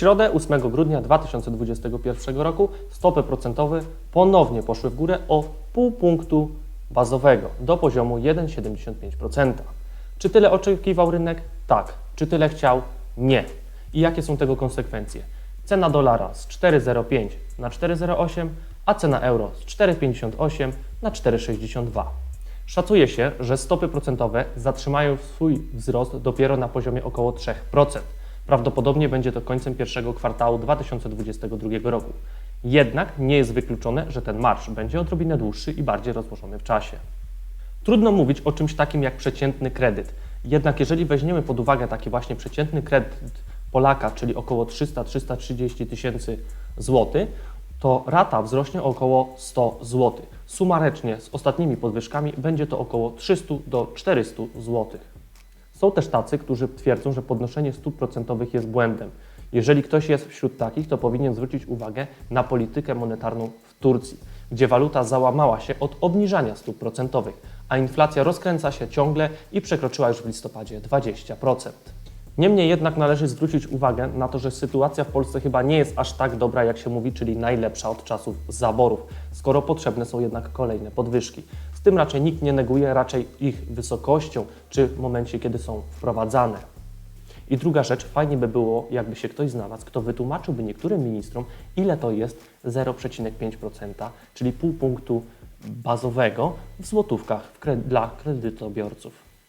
środę 8 grudnia 2021 roku stopy procentowe ponownie poszły w górę o pół punktu bazowego do poziomu 1,75%. Czy tyle oczekiwał rynek? Tak. Czy tyle chciał? Nie. I jakie są tego konsekwencje? Cena dolara z 4,05 na 4,08, a cena euro z 4,58 na 4,62. Szacuje się, że stopy procentowe zatrzymają swój wzrost dopiero na poziomie około 3%. Prawdopodobnie będzie to końcem pierwszego kwartału 2022 roku. Jednak nie jest wykluczone, że ten marsz będzie odrobinę dłuższy i bardziej rozłożony w czasie. Trudno mówić o czymś takim jak przeciętny kredyt. Jednak jeżeli weźmiemy pod uwagę taki właśnie przeciętny kredyt Polaka, czyli około 300-330 tysięcy złotych, to rata wzrośnie o około 100 zł. Sumarycznie z ostatnimi podwyżkami będzie to około 300 do 400 złotych. Są też tacy, którzy twierdzą, że podnoszenie stóp procentowych jest błędem. Jeżeli ktoś jest wśród takich, to powinien zwrócić uwagę na politykę monetarną w Turcji, gdzie waluta załamała się od obniżania stóp procentowych, a inflacja rozkręca się ciągle i przekroczyła już w listopadzie 20%. Niemniej jednak należy zwrócić uwagę na to, że sytuacja w Polsce chyba nie jest aż tak dobra, jak się mówi, czyli najlepsza od czasów zaborów, skoro potrzebne są jednak kolejne podwyżki. Z tym raczej nikt nie neguje raczej ich wysokością czy w momencie, kiedy są wprowadzane. I druga rzecz, fajnie by było, jakby się ktoś znalazł, kto wytłumaczyłby niektórym ministrom, ile to jest 0,5%, czyli pół punktu bazowego w złotówkach dla kredytobiorców.